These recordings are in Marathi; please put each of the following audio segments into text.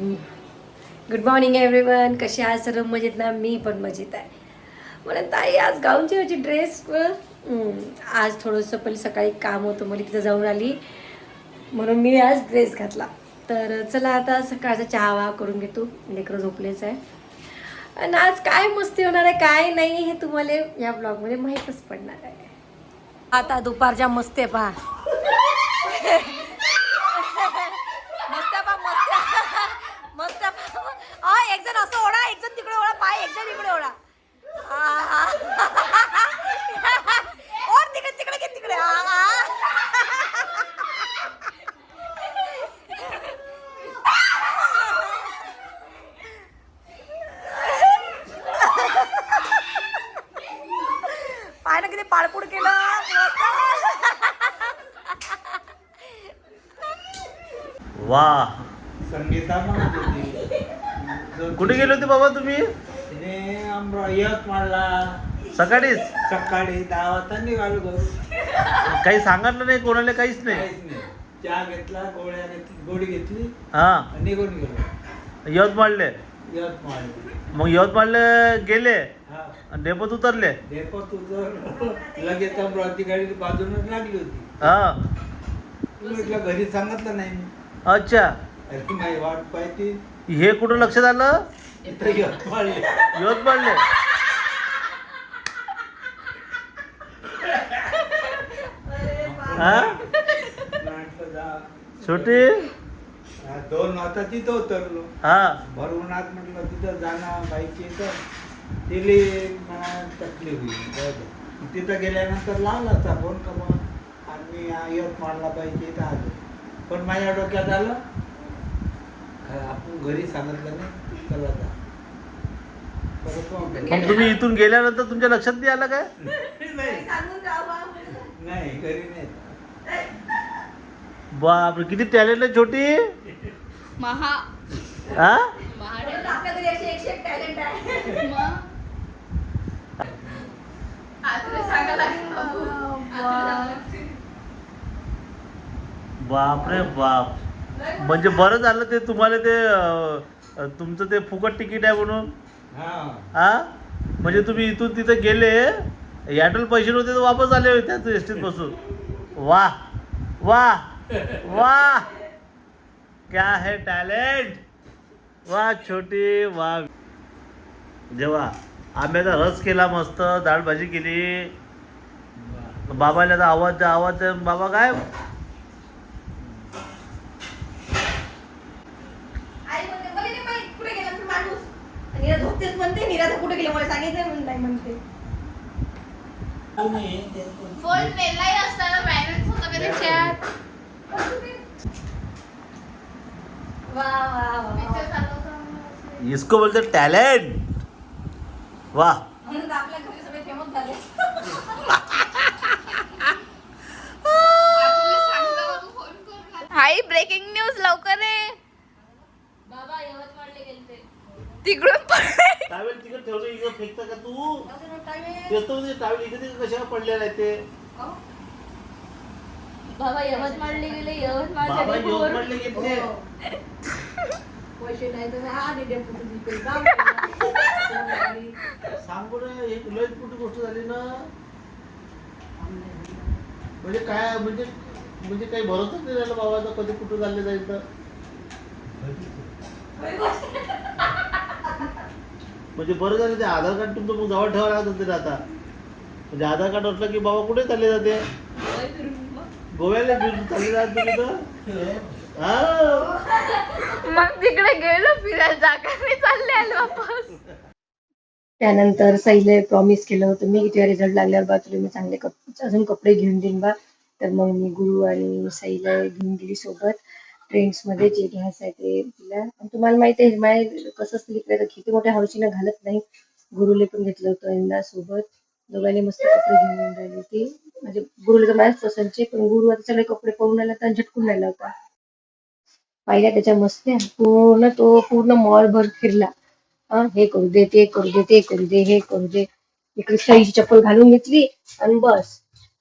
गुड मॉर्निंग एव्हरीवन कसे आज सर्व मजेत ना? मी पण मजेत आहे. म्हणून ताई आज गाऊनची होती ड्रेस आज थोडंसं पहिले सकाळी काम होतं. मला तिथं जाऊन आली. म्हणून मी आज ड्रेस घातला. तर चला आता सकाळचा चहा वा करून घेतो. लेकरं झोपलेच आहे. आणि आज काय मस्ती होणार आहे काय नाही हे तुम्हाला या ब्लॉगमध्ये माहीतच पडणार आहे. आता दुपारच्या मस्ते आहे पहा मस्त पा मस्त मस्त पा एक जण असं ओढा एक जण तिकडे ओढा पाय एक जण इकडे ओढा आ. ओढ तिकडे तिकडे घे तिकडे. पाय ना किती पाळपूड केलं. वा संगीता म्हणत होती कुठे गेले होते बाबा तुम्ही? यवतमाळला सकाळीच? सकाळी दहा वाजता निघालो घरून काही सांगितलं नाही कोणाला काहीच नाही. काहीच नाही. चहा घेतला गोळ्या घेतली गोळी घेतली. हा. आणि निघून गेलो. यवतमाळले यवतमाळ मग यवतमाळले गेले? हा. आणि डेपोत उतरले? डेपो तुझं लगेच अमरावती गाडी बाजूनच लागली होती. हा. म्हटलं घरी सांगितलं नाही मी. अच्छा. अरे नाही वाट पाहिजे हे कुठं लक्षात आलं? यवतमाळले. हा? छोटी? दोन वाजता तिथं उतरलो. हा. भरवणात म्हटलं तिथं जाणं बाईक इथं. तिले तकलीफ होईल. तिथं गेल्यानंतर लावला होता फोन का मग आणि आ- यवतमाळला पाहिजे इथं आलो. पण माझ्या डोक्यात आलं आपण घरी सांगितलं नाही चला जा. परत मग मग तुम्ही इथून गेल्यानंतर तुमच्या लक्षात नाही आलं काय? नाही. नाही घरी नाही. बापरे किती टॅलेंट आहे छोटी. महा. हा? आपल्या घरी असे एकशे एक टॅलेंट आहे. आतुला सांगा लागेल बाबू. आतुला सांगा लागेल. बापरे बाप. म्हणजे बरं झालं ते तुम्हाला ते अं, तुमचं ते फुकट तिकीट आहे म्हणून. हा. हा म्हणजे तुम्ही इथून तिथे गेले ॲटोल पैसे नव्हते तर वापस आले होते त्याच एस टीत बसून. वा वा वा. क्या है टॅलेंट वा छोटी वा. जेव्हा आंब्याचा रस केला मस्त डाळ भाजी केली. बाबाला तर आवाज आवाज बाबा काय आई म्हणते मला नाही माहीत कुठे गेला तो माणूस आणि निरा झोपतेच म्हणते निरा कुठे गेला मला सांगायचं म्हणून नाही म्हणते फोन नेलाही असताना बॅलन्स होता का त्याच्यात? वा वा वा पिक्चर चालू होता. इसको बोलते टॅलेंट. वा. म्हणून तर आपल्या घरी सगळे फेमस झाले. आतुला सांगा बाबू फोन करून हाय ब्रेकिंग न्यूज लवकर रे बाबा यवतमाळला गेलते. तिकडून पडले टावेल तिकडे ठेवलं इकडे फेकता का तू? येतो ते टावेल इकडे तिकडे कशाला पडलेला आहे ते? बाबा यवतमाळला गेले बाबा यवतमाळ यवतमाळला घेतले पैसे नाही तर आधी सांग बरं एक लय मोठी गोष्ट झाली ना. म्हणजे काय म्हणजे म्हणजे काही भरोसाच नाही राहिला बाबाचा कधी कुठं चालले जाईल तर म्हणजे बरं झालं ते आधार कार्ड तुमचं मग जवळ ठेवावं लागत होते आता. म्हणजे आधार कार्ड असलं की बाबा कुठे चालले जाते? गोव्याला घेऊन चालले जात तुम्ही तर हा? मग तिकडे गेलो फिरायला जागा चालले आलो वापस. त्यानंतर सईले प्रॉमिस केलं होतं मी किती रिझल्ट लागल्यावर बा तुला मी चांगले कप अजून कपडे घेऊन देईन बा. तर मग मी गुरु आणि सईला घेऊन गेली सोबत. ट्रेंड्समध्ये जे घ्यायचं आहे ते तिला आणि तुम्हाला माहिती आहे माझे कसं असतं इकडे किती मोठ्या हौशीनं घालत नाही. गुरुले पण घेतलं होतं यंदा सोबत. दोघांनी मस्त कपडे घेऊन राहिले राहिली होती. म्हणजे गुरुला तर माझ्याच पसंतचे पण गुरु आता सगळे कपडे पाहून आला तर झटकून राहिला होता. पाहिल्या त्याच्या मस्त पूर्ण तो पूर्ण मॉल भर फिरला. हे करू दे ते करू दे ते करू दे हे करू दे. इकडे सईची चप्पल घालून घेतली आणि बस.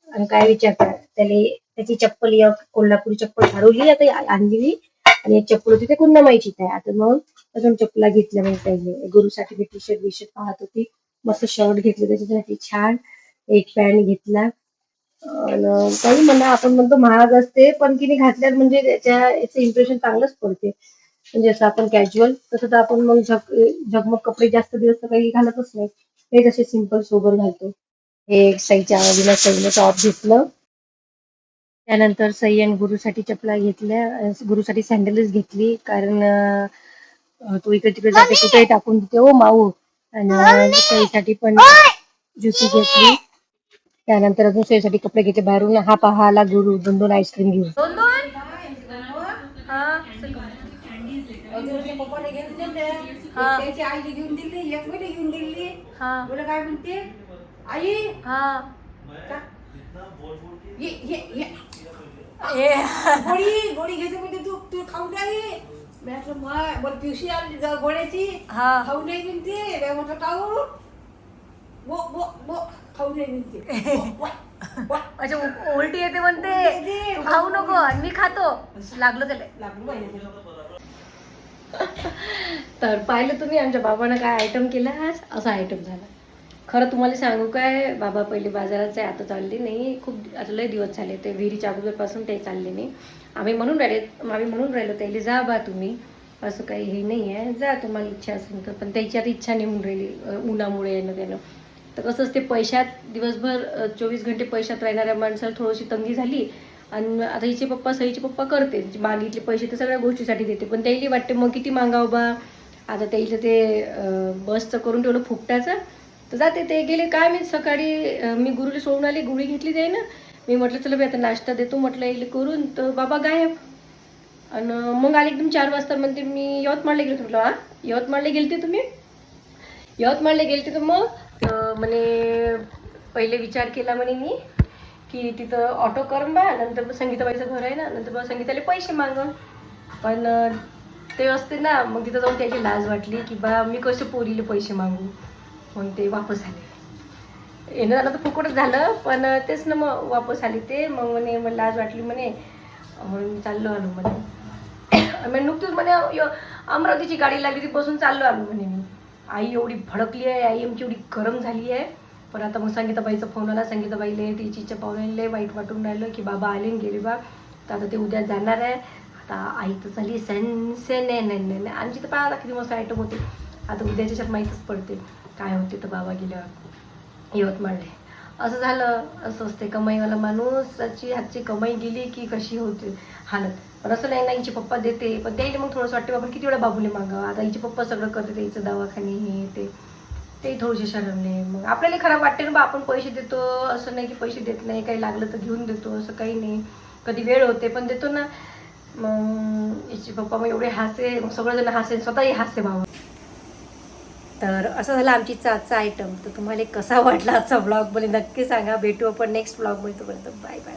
आणि काय विचार करा त्याला त्याची चप्पल या कोल्हापुरी चप्पल हरवली आता आणलेली. आणि एक चप्पल होती ते कुंदमाईची आहे आता मग अजून चप्पला घेतल्या मग पहिले गुरुसाठी मी टी शर्ट बिशर्ट पाहत होती. मस्त शर्ट घेतलं त्याच्यासाठी छान एक पॅन्ट घेतला. अन काही म्हणा आपण म्हणतो महाग असते पण तिने घातल्यावर म्हणजे त्याच्या याचं इम्प्रेशन चांगलंच पडते. म्हणजे असं आपण कॅज्युअल तसं तर आपण मग झग झगमग कपडे जास्त दिवस तर काही घालतच नाही. हे कसे सिंपल सोबर घालतो. हे एक सईच्या आवडीला सईने टॉप घेतलं. त्यानंतर सई आणि गुरुसाठी चपला घेतल्या गुरुसाठी सँडलच घेतली कारण तो इकडे तिकडे जाते कुठेही टाकून देते. ओ माऊ! आणि सईसाठी पण ज्युती घेतली. त्यानंतर अजून सईसाठी कपडे घेतले बाहेरून. हा पहा आला गुरु दोन दोन आईस्क्रीम घेऊन हा. हा. हा आई! हा. ए गोळी गोळी घ्यायचं म्हणजे तू तू खाऊन नाही. मी म्हटलं माय मला पिवशी आली ग- गोळ्याची. हा. खाऊ नाही म्हणते. मी म्हटलं खाऊ. बो बो बो खाऊ नाही म्हणते. बो, वा, वा. अच्छा उ- उलटी येते म्हणते. तू खाऊ नको आणि मी खातो. लागलं त्याला. लागलं पाहिजे तर पाहिलं तुम्ही आमच्या बाबानं काय आयटम केला आज? असा आयटम झाला. खरं तुम्हाला सांगू काय बाबा पहिले बाजारात आहे आता चालली नाही. खूप आता लय दिवस झाले ते विहिरीच्या अगोदरपासून ते चालले नाही. आम्ही म्हणून राहिले आम्ही म्हणून राहिलो त्याला जा बा तुम्ही. असं काही हे नाही आहे. जा तुम्हाला इच्छा असेल तर. पण त्याची आता इच्छा निघून राहिली उन्हामुळे येणं त्यानं तर कसंच ते पैशात दिवसभर चोवीस घंटे पैशात राहणाऱ्या माणसाला थोडीशी तंगी झाली. आणि आता हिचे पप्पा सईचे पप्पा करते. म्हणजे मागितले पैसे तर सगळ्या गोष्टीसाठी देते. पण त्याला वाटते मग किती मागावं बा? आता त्याला ते बसचं करून ठेवलं फुकटाचं. तर जाते ते. गेले काय मी सकाळी मी गुरुला सोडून आली गुळी घेतली ते ना मी म्हटलं चला मी आता नाश्ता देतो म्हटलं येईल करून. तर बाबा गायब. आणि मग आले एकदम चार वाजता म्हणते मी यवतमाळला गेले म्हटलं हा यवतमाळला गेलते तुम्ही? यवतमाळला गेलते तर मग म्हणे पहिले विचार केला म्हणे मी की तिथं ऑटो कर बा नंतर मग संगीताबाईचं घर आहे ना नंतर मग संगीताला पैसे माग. पण ते असते ना मग तिथं जाऊन त्याची लाज वाटली की बा मी कसे पोरीले पैसे मागू? मग ते वापस आले. येणं झालं तर फुकटच झालं पण तेच ना मग वापस आले ते. मग म्हणे मला लाज वाटली म्हणे म्हणून चाललो आलो म्हणे. मी नुकतीच म्हणे य- अमरावतीची गाडी लागली ती बसून चाललो आलो म्हणे मी. आई एवढी भडकली आहे आई आमची एवढी गरम झाली आहे. पण आता मग संगीताबाईचा फोन आला. संगीताबाईले तिची इच्छा पाहुण्याले वाईट वाटून राहिलं की बाबा आले आणि गेले बा. तर आता ते उद्या जाणार आहे. आता आई तर झाली सेन सेन आमची तर पाहा किती मस्त आयटम होते. आता उद्याच्या माहीतच पडते. काय होते तर बाबा गेल्यावर? यवतमाळले असं झालं असं असते. कमाईवाला माणूस त्याची हातची कमाई गेली की कशी होते? हालत. पण असं नाही ना हिचे पप्पा देते. पण त्याला मग थोडंसं वाटते आपण किती वेळा बाबूले मागावं? आता हिचे पप्पा सगळं करते त्याचं दवाखाने हे ते. ते थोडेसे शरमले. मग आपल्याला खराब वाटते ना बा आपण पैसे देतो. असं नाही की पैसे देत नाही काही लागलं तर घेऊन देतो असं काही नाही. कधी वेळ होते पण देतो ना. मग हिचे पप्पा मग एवढे हासे मग सगळेजण हासे स्वतःही हासे भावा तर असं झालं आमची आजचा आयटम तर तुम्हाला कसा वाटला आजचा ब्लॉग मला नक्की सांगा. भेटू आपण नेक्स्ट ब्लॉगमध्ये तोपर्यंत बाय बाय